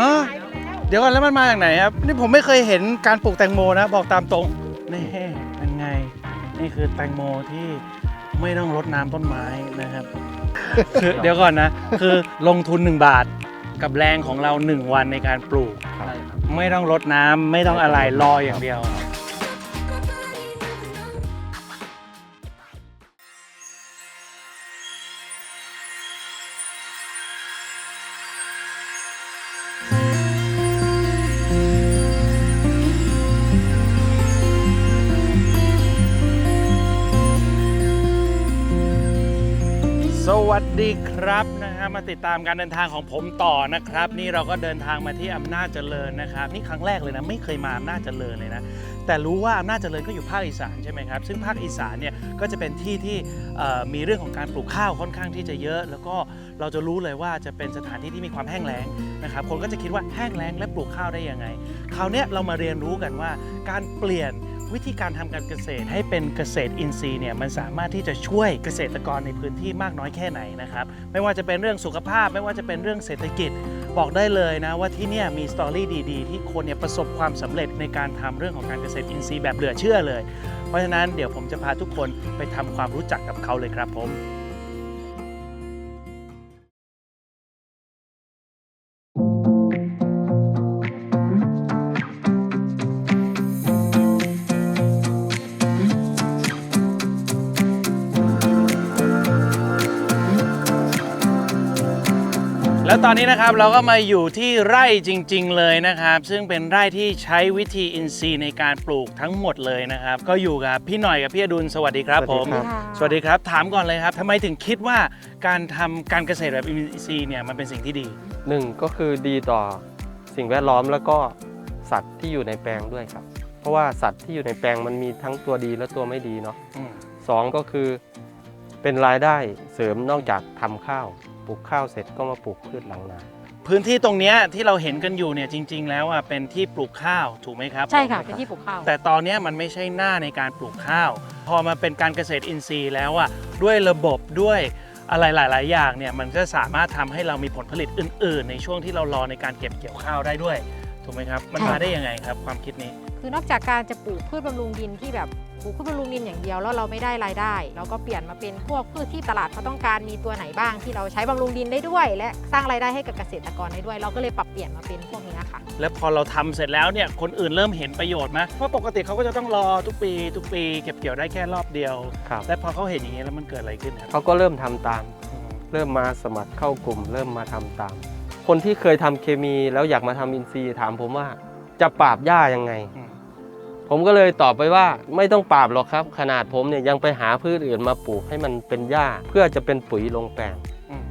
ฮะเดี๋ยวก่อนแล้วมันมาจากไหนครับ นี่ผมไม่เคยเห็นการปลูกแตงโมนะบอกตามตรงนี่เป็นไง นี่คือแตงโมที่ไม่ต้องรดน้ำต้นไม้นะครับ คือเดี๋ยวก่อนนะ คือลงทุน 1 บาทกับแรงของเรา 1 วันในการปลูก ไม่ต้องรดน้ำไม่ต้องอะไรรออย่างเดียว วัสดีครับนะครับมาติดตามการเดินทางของผมต่อนะครับ นี่เราก็เดินทางมาที่อำนาจเจริญนะครับ นี่ครั้งแรกเลยนะไม่เคยมาอำนาจเจริญเลยนะแต่รู้ว่าอำนาจเจริญก็อยู่ภาคอีสานใช่ไหมครับซึ่งภาคอีสานเนี่ยก็จะเป็นที่ที่มีเรื่องของการปลูกข้าวค่อนข้างที่จะเยอะ แล้วก็เราจะรู้เลยว่าจะเป็นสถานที่ที่มีความแห้งแล้งนะครับคนก็จะคิดว่าแห้งแล้งและปลูกข้าวได้ยังไงคราวนี้เรามาเรียนรู้กันว่าการเปลี่ยน วิธีการทำการเกษตรให้เป็นเกษตรอินทรีย์เนี่ยมันสามารถที่จะช่วยเกษตรกรในพื้นที่มากน้อยแค่ไหนนะครับ ไม่ว่าจะเป็นเรื่องสุขภาพ ไม่ว่าจะเป็นเรื่องเศรษฐกิจบอกได้เลยนะว่าที่นี่มีสตอรี่ดีๆ ที่คนเนี่ยประสบความสำเร็จในการทำเรื่องของการเกษตรอินทรีย์แบบเหลือเชื่อเลย เพราะฉะนั้นเดี๋ยวผมจะพาทุกคนไปทำความรู้จักกับเขาเลยครับผม แล้วตอนนี้นะครับเราก็มาอยู่ที่ไร่จริง ๆ เลยนะครับ ซึ่งเป็นไร่ที่ใช้วิธีอินทรีย์ในการปลูกทั้งหมดเลยนะครับ ก็อยู่กับพี่หน่อยกับพี่อดุลสวัสดีครับผมสวัสดีครับสวัสดีครับถามก่อนเลยครับทำไมถึงคิดว่าการทำการเกษตรแบบอินทรีย์เนี่ยมันเป็นสิ่งที่ดี หนึ่งก็คือดีต่อสิ่งแวดล้อมแล้วก็สัตว์ที่อยู่ในแปลงด้วยครับ เพราะว่าสัตว์ที่อยู่ในแปลงมันมีทั้งตัวดีและตัวไม่ดีเนาะอืมสองก็คือเป็นรายได้เสริมนอกจากทำข้าว ปลูกข้าวเสร็จก็มาปลูกพืชหลังนา พื้นที่ตรงเนี้ยที่เราเห็นกันอยู่เนี่ยจริง ๆ แล้วอะเป็นที่ปลูกข้าวถูกไหมครับใช่ค่ะเป็นที่ปลูกข้าว แต่ตอนเนี้ยมันไม่ใช่หน้าในการปลูกข้าว พอมาเป็นการเกษตรอินทรีย์แล้วอะด้วยระบบด้วยอะไรหลาย ๆ อย่างเนี่ยมันก็สามารถทำให้เรามีผลผลิตอื่น ๆ ในช่วงที่เรารอในการเก็บเกี่ยวข้าวได้ด้วย ถูกไหมครับ มันใช่ มาได้ยังไงครับความคิดนี้ คือนอกจากการจะปลูกพืชบำรุงดินที่แบบ ปลูกพืชบำรุงดินอย่างเดียวแล้วเราไม่ได้รายได้ เราก็เปลี่ยนมาเป็นพวกพืชที่ตลาดเขาต้องการมีตัวไหนบ้าง ที่เราใช้บำรุงดินได้ด้วย และสร้างรายได้ให้กับเกษตรกรได้ด้วย เราก็เลยปรับเปลี่ยนมาเป็นพวกนี้ค่ะ แล้วพอเราทำเสร็จแล้วเนี่ยคนอื่นเริ่มเห็นประโยชน์ไหมเพราะปกติเขาก็จะต้องรอทุกปี ทุกปีเก็บเกี่ยวได้แค่รอบเดียว ครับและพอเขาเห็นอย่างนี้แล้วมันเกิดอะไรขึ้นครับเขาก็เริ่มทำตาม อืมเริ่มมาสมัครเข้ากลุ่ม เริ่มมาทำตาม คนที่เคยทำเคมีแล้วอยากมาทำอินทรีย์ถามผมว่าจะปราบหญ้ายังไง อืม ผมก็เลยตอบไปว่าไม่ต้องปราบหรอกครับ ขนาดผมเนี่ยยังไปหาพืชอื่นมาปลูกให้มันเป็นหญ้า เพื่อจะเป็นปุ๋ยลงแปลงอืม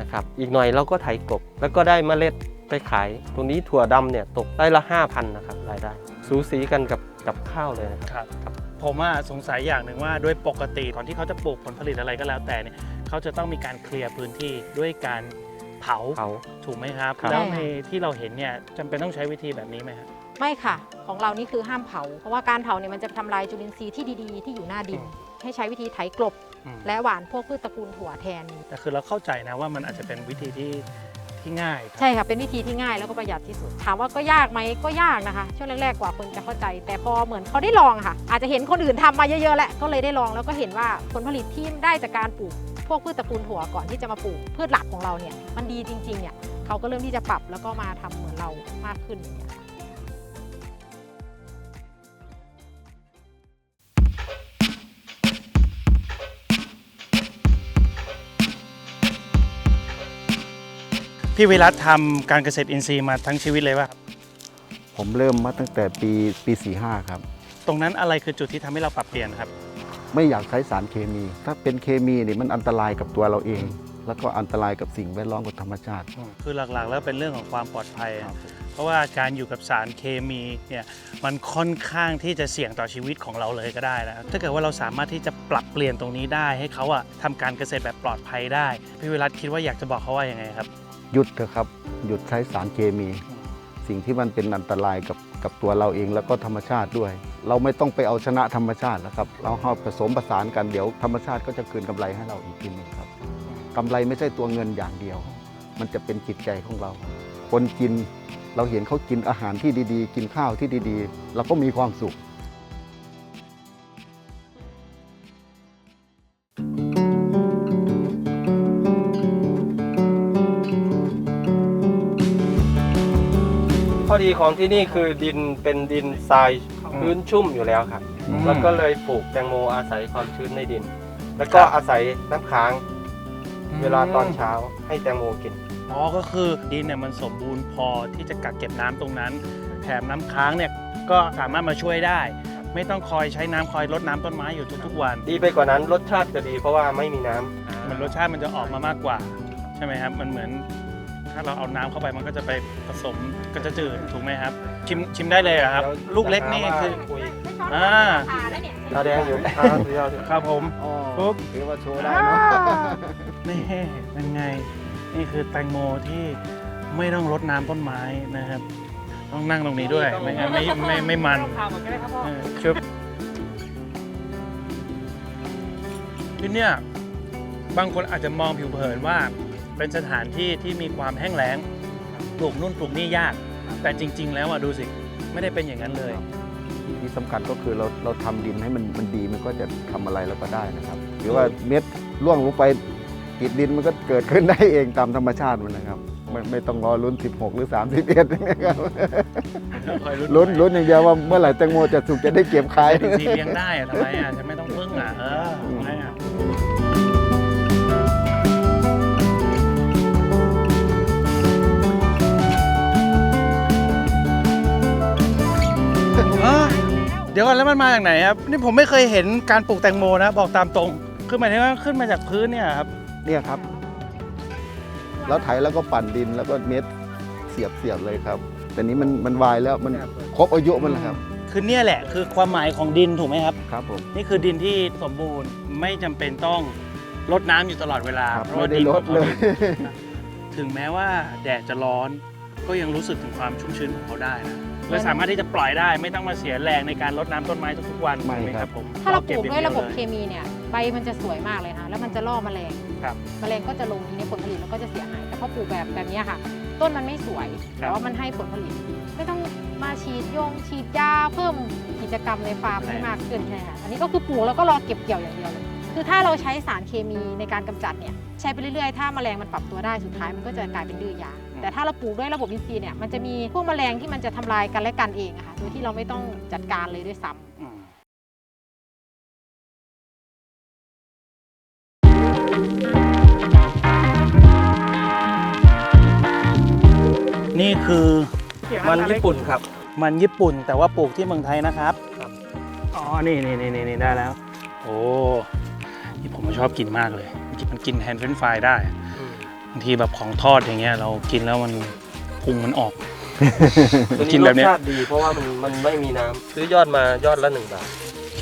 นะครับอีกหน่อยเราก็ไถกบ แล้วก็ได้เมล็ดไปขาย ตรงนี้ถั่วดำเนี่ยตกได้ละ 5,000นะครับรายได้ สูสีกันกับกับข้าวเลยนะครับครับผมอะสงสัยอย่างหนึ่งว่าด้วยปกติก่อนที่เขาจะปลูกผลผลิตอะไรก็แล้วแต่เนี่ยเขาจะต้องมีการเคลียร์พื้นที่ด้วยการเผาเขาถูกไหมครับครับแล้วใช่ค่ะในที่เราเห็นเนี่ยจำเป็นต้องใช้วิธีแบบนี้ไหมครับ ไม่ค่ะ ของเรานี่คือห้ามเผา เพราะว่าการเผาเนี่ยมันจะทำลายจุลินทรีย์ที่ดีๆ ที่อยู่หน้าดินอืมให้ใช้วิธีไถกลบ อืม และหว่านพวกพืชตระกูลถั่วแทน แต่คือเราเข้าใจนะว่ามันอาจจะเป็นวิธีที่ที่ง่ายครับ ใช่ค่ะ เป็นวิธีที่ง่ายแล้วก็ประหยัดที่สุด ถามว่าก็ยากไหมก็ยากนะคะ ช่วงแรกๆกว่าคนจะเข้าใจ แต่พอเหมือนเขาได้ลองค่ะ อาจจะเห็นคนอื่นทำมาเยอะๆแล้วก็เลยได้ลองแล้วก็เห็นว่าผลผลิตที่ได้จากการปลูก พวกพืชตระกูลถั่วก่อนที่จะมาปลูกพืชหลักของเราเนี่ยมันดีจริงๆเนี่ยเขาก็เริ่มที่จะปรับแล้วก็มาทำเหมือนเรามากขึ้นอย่างเงี้ย พี่วิรัตทำการเกษตรอินทรีย์มาทั้งชีวิตเลยว่าผมเริ่มมาตั้งแต่ปีปี45ครับ ตรงนั้นอะไรคือจุดที่ทำให้เราปรับเปลี่ยนครับ ไม่อยากใช้สารเคมี ถ้าเป็นเคมีนี่มันอันตรายกับตัวเราเอง แล้วก็อันตรายกับสิ่งแวดล้อมกับธรรมชาติ คือหลักๆ แล้วเป็นเรื่องของความปลอดภัยอะเพราะว่าการอยู่กับสารเคมีเนี่ยมันค่อนข้างที่จะเสี่ยงต่อชีวิตของเราเลยก็ได้นะถ้าเกิดว่าเราสามารถที่จะปรับเปลี่ยนตรงนี้ได้ ให้เขาอะทำการเกษตรแบบปลอดภัยได้พี่วิรัตคิดว่าอยากจะบอกเขาว่ายังไงครับ หยุดเถอะครับ หยุดใช้สารเคมี สิ่งที่มันเป็นอันตรายกับกับตัวเราเองแล้วก็ธรรมชาติด้วย เราไม่ต้องไปเอาชนะธรรมชาติแล้วครับ เราเอาผสมผสานกันเดี๋ยวธรรมชาติก็จะคืนกำไรให้เราอีกทีหนึงครับกำไรไม่ใช่ตัวเงินอย่างเดียว มันจะเป็นจิตใจของเรา คนกินเราเห็นเขากินอาหารที่ดีๆ กินข้าวที่ดีๆเราก็มีความสุข ข้อดีของที่นี่คือดินเป็นดินทรายพื้นชุ่มอยู่แล้วครับ อืม แล้วก็เลยปลูกแตงโมอาศัยความชื้นในดิน แล้วก็ครับอาศัยน้ำค้างเวลาตอนเช้าให้แตงโมกิน อ๋อก็คือดินเนี่ยมันสมบูรณ์พอที่จะกักเก็บน้ำตรงนั้นแถมน้ำค้างเนี่ยก็สามารถมาช่วยได้ ไม่ต้องคอยใช้น้ำคอยรดน้ำต้นไม้อยู่ทุกๆวัน ดีไปกว่านั้นรสชาติจะดีเพราะว่าไม่มีน้ำ มันรสชาติมันจะออกมามากกว่า ใช่ไหมครับ มันเหมือน ถ้าเราเอาน้ำเข้าไปมันก็จะไปผสมก็จะจืดถูกไหมครับ ชิมชิมได้เลยเหรอครับ ลูกเล็กนี่คือ คุยอ่าตาแดงอยู่อ่าสุดยอดครับผมปุ๊บถือว่าโชว์ได้เนาะนี่เป็นไง นี่คือแตงโมที่ไม่ต้องรดน้ำต้นไม้นะครับ ต้องนั่งตรงนี้ด้วยไม่งั้นไม่ไม่ไม่มันเออชึบที่เนี่ยบางคนอาจจะมองผิวเผินว่า เป็นสถานที่ที่มีความแห้งแล้งปลูกนู่นปลูกนี่ยาก แต่จริง ๆ แล้วอะดูสิไม่ได้เป็นอย่างนั้นเลย ที่สำคัญก็คือเราเราทำดินให้มันมันดีมันก็จะทำอะไรเราก็ได้นะครับ หรือว่าเม็ดล่วงลงไปติดดินมันก็เกิดขึ้นได้เองตามธรรมชาติมันนะครับไม่ไม่ต้องรอลุ้น 16 หรือ 31นะครับคอยลุ้นลุ้นอย่างเดียวว่าเมื่อไหร่แตงโมจะสุกจะได้เก็บขายจริงๆเลี้ยงได้อะทำไมอะฉันไม่ต้องพึ่งอะเออ เดี๋ยวก่อนแล้วมันมาจากไหนครับนี่ผมไม่เคยเห็นการปลูกแตงโมนะ บอกตามตรง คือหมายถึงว่าขึ้นมาจากพื้นเนี่ยครับเนี่ยครับ แล้วไถแล้วก็ปั่นดินแล้วก็เม็ดเสียบเสียบเลยครับ แต่นี้มันมันวายแล้วมันครบอายุมันแล้วครับ คือเนี่ยแหละคือความหมายของดินถูกไหมครับ ครับผมนี่คือดินที่สมบูรณ์ไม่จำเป็นต้องรดน้ำอยู่ตลอดเวลาครับเพราะไม่ว่าได้ดินลดเลย ถึงแม้ว่าแดดจะร้อนก็ยังรู้สึกถึงความชุ่มชื้นของเขาได้นะ และสามารถที่จะปล่อยได้ไม่ต้องมาเสียแรงในการรดน้ำต้นไม้ทุกๆวันไม่ถูกหครับผมถ้าเราปก็ลูกบด้วยระบบางเคดีวลมีเนี่ยใบมันจะสวยมากเลยนะแล้วมันจะล่อแมลงครับ แมลงก็จะลงทีนี้ผลผลิตแล้วก็จะเสียหายแต่พอปลูกแบบแบบเนี้ยค่ะ ต้นมันไม่สวยแต่ว่ามันให้ผลผลิต ไม่ต้องมาฉีดยงฉีดยาเพิ่มกิจกรรมในฟาร์มให้มากขึ้นใช่ไหมคะอันนี้ก็คือปลูกแล้วก็รอเก็บเกี่ยวอย่างเดียวเลย คือถ้าเราใช้สารเคมีในการกำจัดเนี่ยใช้ไปเรื่อยๆ ถ้าแมลงมันปรับตัวได้สุดท้ายมันก็จะกลายเป็นดื้อยา แต่ถ้าเราปลูกด้วยระบบอินทรีย์เนี่ยมันจะมีพวกแมลงที่มันจะทำลายกันและกันเองอะค่ะโดยที่เราไม่ต้องจัดการเลยด้วยซ้ำอืมนี่คือมันญี่ปุ่นครับ มันญี่ปุ่นแต่ว่าปลูกที่เมืองไทยนะครับครับอ๋อ นี่นี่นี่นี่ได้แล้ว โอ้ นี่ผมชอบกินมากเลยมันกินแทนเฟรนช์ฟรายได้บางทีแบบของทอดอย่างเงี้ยเรากินแล้วมันพุงมันออก ตัวกินี้นรแบสบเนี้ย ชาติดีเพราะว่ามันมันไม่มีน้ำซื้อยอดมายอดละหนึ่งบาท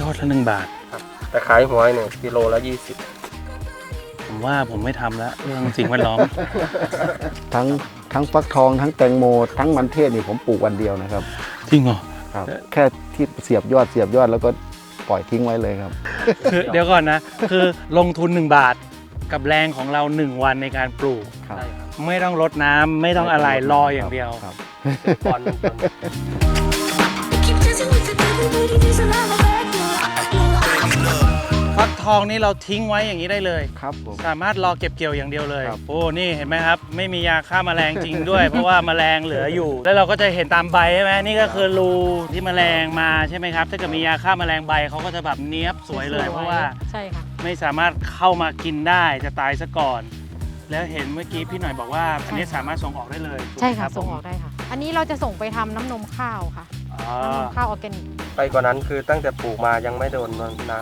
ยอดละหนึ่งบาท แต่ขายหวยเนี่ยกิโลละยี่สิบผมว่าผมไม่ทำแล้วเรื่องสิ่งแวดล้อม ทั้งทั้งฟักทองทั้งแตงโม ทั้งมันเทศนี่ผมปลูกวันเดียวนะครับ จริงเหรอ ครับ แค่ที่เสียบยอดเสียบยอดแล้วก็ ปล่อยทิ้งไว้เลยครับ คือเดี๋ยวก่อนนะ คือลงทุน 1 บาทกับแรงของเรา 1 วันในการปลูก ครับใช่ครับไม่ต้องรดน้ำไม่ต้องอะไรรออย่างเดียวครับปอนด์หนึ่งต้น Keep dancing with the devil, but he needs a องนี่เราทิ้งไว้อย่างนี้ได้เลย ครับผม สามารถรอเก็บเกี่ยวอย่างเดียวเลย ครับ โอ้ นี่เห็นไหมครับ ไม่มียาฆ่าแมลงจริงด้วย เพราะว่าแมลงเหลืออยู่ แล้วเราก็จะเห็นตามใบใช่ไหมนี่ก็คือรูที่แมลงมาใช่ไหมครับ ถ้าเกิดมียาฆ่าแมลงใบเขาก็จะแบบเนี้ยบสวยเลย เพราะว่าใช่ค่ะ ไม่สามารถเข้ามากินได้จะตายซะก่อน แล้วเห็นเมื่อกี้พี่หน่อยบอกว่าอันนี้สามารถส่งออกได้เลยถูกไหมใช่ค่ะ รับส่งออกได้ค่ะ อันนี้เราจะส่งไปทำน้ำนมข้าวค่ะ อ๋อน้ำนมข้าวออร์แกนิกไปกว่านั้นคือตั้งแต่ปลูกมายังไม่โดนน้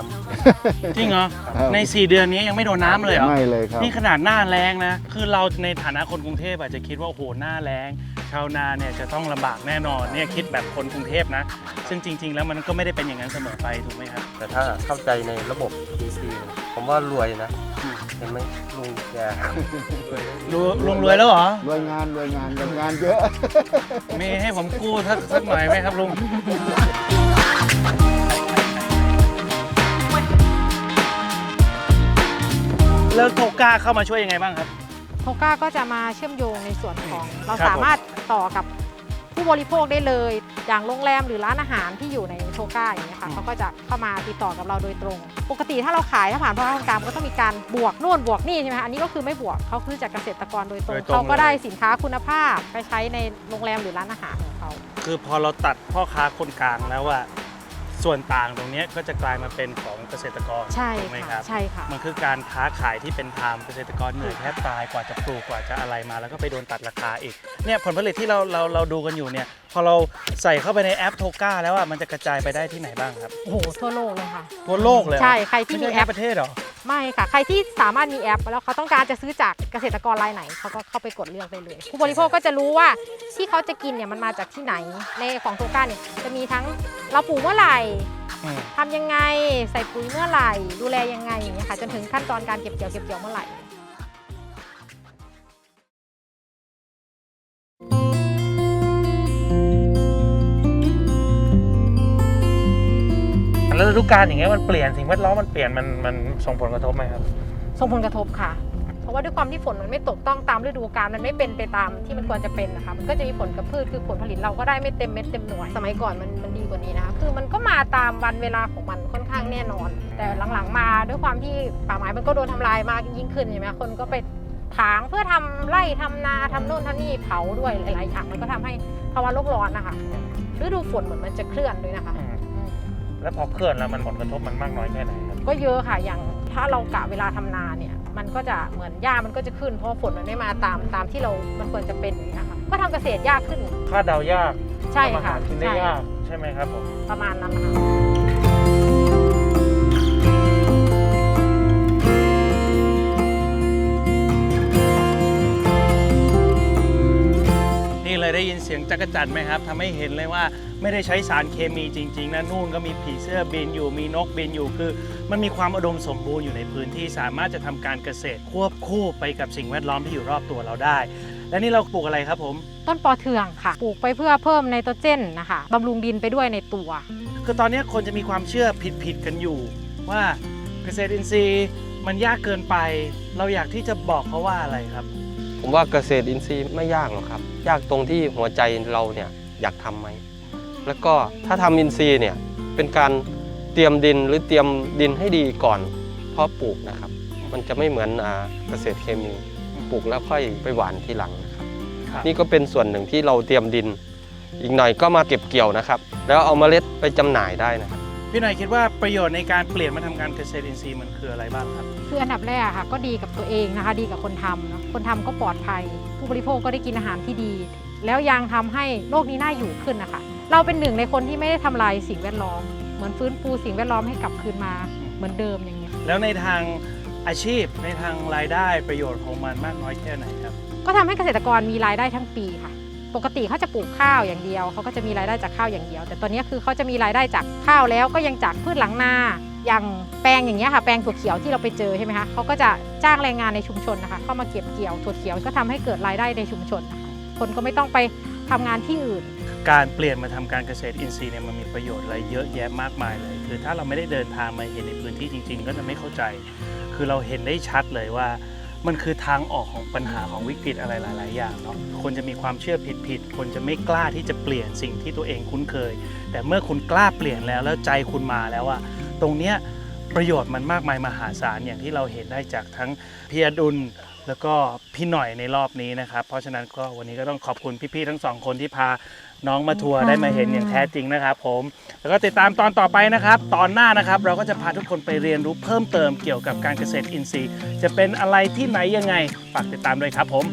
ำ จริงเหรอครับใน 4 เดือนนี้ยังไม่โดนน้ำเลยเหรอ ไม่เลยครับ นี่ขนาดหน้าแรงนะ คือเราในฐานะคนกรุงเทพอาจจะคิดว่า โอ้โห หน้าแรงชาวนาเนี่ยจะต้องลำบากแน่นอนเนี่ยคิดแบบคนกรุงเทพนะ ซึ่งจริง ๆ แล้วมันก็ไม่ได้เป็นอย่างนั้นเสมอไปถูกไหมครับ แต่ถ้าเข้าใจในระบบ PC ผมว่ารวยนะ เห็นไหมลุงแกรู้ลุงรวยแล้วเหรอ รวยงานรวยงานรวยงานเยอะ มีให้ผมกู้สักสักหน่อยไหมครับลุงแล้วโทก้าเข้ามาช่วยยังไงบ้างครับ โทก้าก็จะมาเชื่อมโยงในส่วนของ เราครับผม สามารถต่อกับผู้บริโภคได้เลย อย่างโรงแรมหรือร้านอาหารที่อยู่ใน โทก้าอย่างเงี้ยค่ะเขาก็จะเข้ามาติดต่อกับเราโดยตรง ปกติถ้าเราขายถ้าผ่านพ่อค้าคนกลางมันก็ต้องมีการบวกนู่นบวกนี่ใช่ไหมคะอันนี้ก็คือไม่บวกเขาคือจากเกษตรกรโดยตรงโดยตรง เขาก็เลยได้สินค้าคุณภาพไปใช้ในโรงแรมหรือร้านอาหารของเขา คือพอเราตัดพ่อค้าคนกลางแล้วว่า ส่วนต่างตรงเนี้ยก็จะกลายมาเป็นของเกษตรกรใช่ถูกไหมครัค่ะบใช่ค่ะ มันคือการค้าขายที่เป็นธรรมเกษตรกรเหนื่อยแทบตายกว่าจะปลูกกว่าจะอะไรมา แล้วก็ไปโดนตัดราคาอีกเนี่ยผลผลิตที่เราเราเราดูกันอยู่เนี่ยพอเราใส่เข้าไปในแอปโทก้าแล้วอะมันจะกระจายไปได้ที่ไหนบ้างครับโอ้โหทั่วโลกเลยค่ะ ทั่วโลกเลยเหรอใช่ใครที่ไม่มีใช่แอแค่ป ประเทศเหรอ ไม่ค่ะ ใครที่สามารถมีแอป แล้วเขาต้องการจะซื้อจากเกษตรกรรายไหนเขาก็เข้าไปกดเลือกได้เลย ผู้บริโภคก็จะรู้ว่าที่เขาจะกินเนี่ยมันมาจากที่ไหน ในของโทก้าเนี่ยจะมีทั้งเราปลูกเมื่อไหร่อืมทำยังไงใส่ปุ๋ยเมื่อไหร่ ดูแลยังไงอย่างเงี้ยค่ะจนถึงขั้นตอนการเก็บเกี่ยวเก็บเกี่ยวเมื่อไหร่ ดูกาลอย่างเงี้ยมันเปลี่ยนสิ่งแวดล้อมมันเปลี่ยนมันมันส่งผลกระทบไหมครับ ส่งผลกระทบค่ะ เพราะว่าด้วยความที่ฝนมันไม่ตกต้องตามฤดูกาลมันไม่เป็นไปตามที่มันควรจะเป็นนะคะมันก็จะมีผลกับพืชคือผลผลิตเราก็ได้ไม่เต็มเม็ดเต็มหน่วย สมัยก่อนมันมันดีกว่านี้นะคะคือมันก็มาตามวันเวลาของมันค่อนข้างแน่นอน แต่หลังๆมาด้วยความที่ป่าไม้มันก็โดนทำลายมากยิ่งขึ้นใช่ไหมคนก็ไปถางเพื่อทำไร่ทำนาทำโน่นทำนี่เผาด้วยหลายๆอย่างมันก็ทำให้ภาวะโลกร้อนนะคะฤดูฝนเหมือนมันจะเคลื่อนด้วยนะคะ แล้วพอเคลื่อนแล้วมันผลกระทบมันมากน้อยแค่ไหนครับ ก็เยอะค่ะอย่างถ้าเรากะเวลาทำนาเนี่ย มันก็จะเหมือนหญ้ามันก็จะขึ้นเพราะฝนมันไม่มาตามตามที่เรา มันควรจะเป็นอย่างนี้ยค่ะก็ทำเกษตรยากขึ้นคาดเดายากใช่ทำอาหาค่ะรกินได้ใช่ยากใช่ไหมครับผมประมาณนั้นนะคะ เลยได้ยินเสียงจักรจั่นไหมครับทำให้เห็นเลยว่าไม่ได้ใช้สารเคมีจริง ๆนะนู่นก็มีผีเสื้อบินอยู่มีนกบินอยู่คือ มันมีความอุดมสมบูรณ์อยู่ในพื้นที่สามารถจะทำการเกษตรควบคู่ไปกับสิ่งแวดล้อมที่อยู่รอบตัวเราได้ และนี่เราปลูกอะไรครับผม ต้นปอเทืองค่ะ ปลูกไปเพื่อเพิ่มไนโตรเจนนะคะบำรุงดินไปด้วยในตัว คือตอนนี้คนจะมีความเชื่อผิดๆกันอยู่ว่าเกษตรอินทรีย์มันยากเกินไป เราอยากที่จะบอกเขาว่าอะไรครับ ผมว่าเกษตรอินทรีย์ไม่ยากหรอกครับ ยากตรงที่หัวใจเราเนี่ยอยากทำไหมแล้วก็ถ้าทำอินทรีย์เนี่ยเป็นการเตรียมดินหรือเตรียมดินให้ดีก่อนเพาะปลูกนะครับ มันจะไม่เหมือนอ่าเกษตรเคมีปลูกแล้วค่อยไปหว่านทีหลังนะครับครับ นี่ก็เป็นส่วนหนึ่งที่เราเตรียมดิน อีกหน่อยก็มาเก็บเกี่ยวนะครับ แล้วเอาเมล็ดไปจำหน่ายได้นะครับ พี่หน่อยคิดว่าประโยชน์ในการเปลี่ยนมาทำการเกษตรอินทรีย์มันคืออะไรบ้างครับ คืออันดับแรกอะค่ะก็ดีกับตัวเองนะคะ ดีกับคนทำเนอะคนทำก็ปลอดภัย ผู้บริโภคก็ได้กินอาหารที่ดี แล้วยังทำให้โลกนี้น่าอยู่ขึ้นนะคะเราเป็นหนึ่งในคนที่ไม่ได้ทำลายสิ่งแวดล้อม เหมือนฟื้นฟูสิ่งแวดล้อมให้กลับคืนมาเหมือนเดิมอย่างเงี้ยแล้วในทางอาชีพในทางรายได้ประโยชน์ของมันมากน้อยแค่ไหนครับ ก็ทำให้เกษตรกรมีรายได้ทั้งปีค่ะ ปกติเขาจะปลูกข้าวอย่างเดียวเขาก็จะมีรายได้จากข้าวอย่างเดียว แต่ตอนนี้คือเขาจะมีรายได้จากข้าวแล้วก็ยังจากพืชหลังนาอย่างแปลงอย่างเงี้ยค่ะแปลงถั่วเขียวที่เราไปเจอใช่ไหมคะเขาก็จะจ้างแรงงานในชุมชนนะคะเข้ามาเก็บเกี่ยวถั่วเขียวก็ทำให้เกิดรายได้ในชุมชนนะคะคนก็ไม่ต้องไปทำงานที่อื่น การเปลี่ยนมาทำการเกษตรอินทรีย์เนี่ยมันมีประโยชน์อะไรเยอะแยะมากมายเลย คือถ้าเราไม่ได้เดินทางมาเห็นในพื้นที่จริง ๆ ก็จะไม่เข้าใจ คือเราเห็นได้ชัดเลยว่า มันคือทางออกของปัญหาของวิกฤตอะไรหลาย ๆ อย่างเนาะคนจะมีความเชื่อผิด ๆ คนจะไม่กล้าที่จะเปลี่ยนสิ่งที่ตัวเองคุ้นเคย แต่เมื่อคุณกล้าเปลี่ยนแล้วแล้วใจคุณมาแล้วอะตรงเนี้ยประโยชน์มันมากมายมหาศาลอย่างที่เราเห็นได้จากทั้งพี่อดุล แล้วก็พี่หน่อยในรอบนี้นะครับ เพราะฉะนั้นก็วันนี้ก็ต้องขอบคุณพี่ๆทั้งสองคนที่พาน้องมาทัวร์ได้มาเห็นอย่างแท้จริงนะครับ ผมแล้วก็ติดตามตอนต่อไปนะครับ ตอนหน้านะครับ เราก็จะพาทุกคนไปเรียนรู้เพิ่มเติมเกี่ยวกับการเกษตรอินทรีย์ จะเป็นอะไรที่ไหนยังไงฝากติดตามด้วยครับผม